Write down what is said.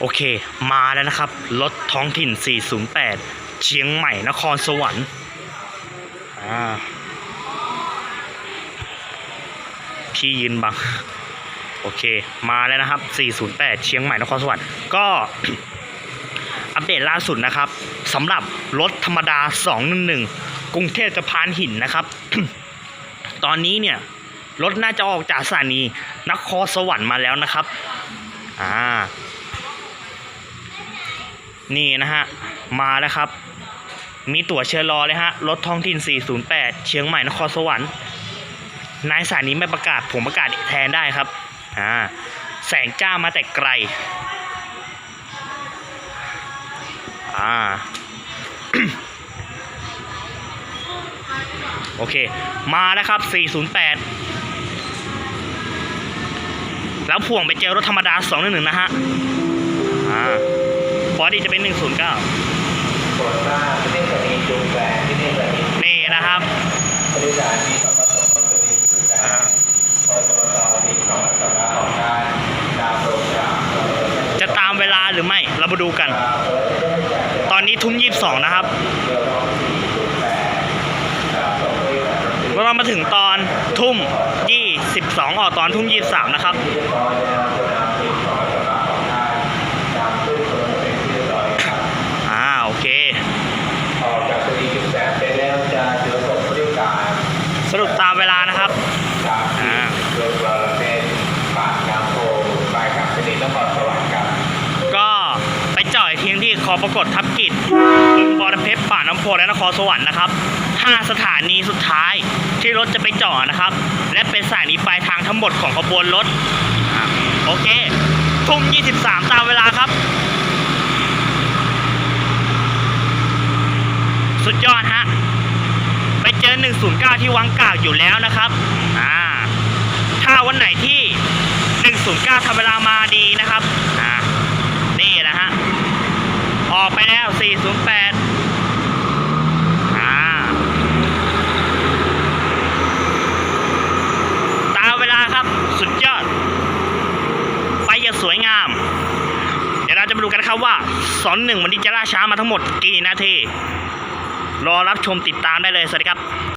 โอเค มาแล้วนะครับ รถท้องถิ่น 408 เชียงใหม่นครสวรรค์อ่าพี่ยืนบัง โอเค มาแล้วนะครับ 408 เชียงใหม่นครสวรรค์ก็อัปเดตล่าสุดนะครับสำหรับรถธรรมดา 211 กรุงเทพจะพานหินนะครับ ตอนนี้เนี่ย รถน่าจะออกจากสถานีนครสวรรค์มาแล้วนะครับ อ่า นี่นะฮะ มาแล้วครับ มีตั๋วเชิญรอเลยฮะ รถท้องถิ่น 408 เชียงใหม่นครสวรรค์นายสถานีไม่ประกาศผมประกาศแทนได้ครับ อ่า แสงจ้ามาแต่ไกล อ่า โอเค มาแล้วครับ 408 แล้วพ่วงไปเจอรถธรรมดา 211 นะฮะ อ่า พอดีจะเป็น 109ส่วนมากที่นี่จะมีจุงแฝงที่นี่จะมีนี่นะครับบริษัทมีสปสจะมีจุงแฝงพอตสมีของสำนักของการดาวโปรกรามจะตามเวลาหรือไม่ เรามาดูกัน ตอนนี้ทุ่ม22นะครับ เรามาถึงตอนทุ่ม22ออกตอนทุ่ม23นะครับ อ่า โอเค ออกจากสถานีจุงแฝงไปแล้วจะเจอส่งบริการ สรุปตามเวลานะครับตามที่เรือเราเป็นปากน้ำโพปลายกับสถานีนครสวรรค์ครับก็ไปจ่อยทิ้งที่คอปรากฏทับกิจบึงบอระเพ็ดป่าน้ำโพและนครสวรรค์นะครับ5สถานีสุดท้ายที่รถจะไปจอดนะครับ และเป็นสถานีปลายทางทั้งหมดของขบวนรถอะโอเคทุ่ม23 ตามเวลาครับ สุดยอดฮะไปเจอ 109 ที่วังกากอยู่แล้วนะครับอ่าถ้าวันไหนที่ 109ทำเวลามาดีนะครับอ่านี่นะฮะออกไปแล้ว 408อ่าตามเวลาครับสุดยอด ไปอย่างสวยงาม เดี๋ยวเราจะมาดูกันนะครับว่าสอนหนึ่งวันนี้จะล่าช้ามาทั้งหมดกี่นาที รอรับชมติดตามได้เลย สวัสดีครับ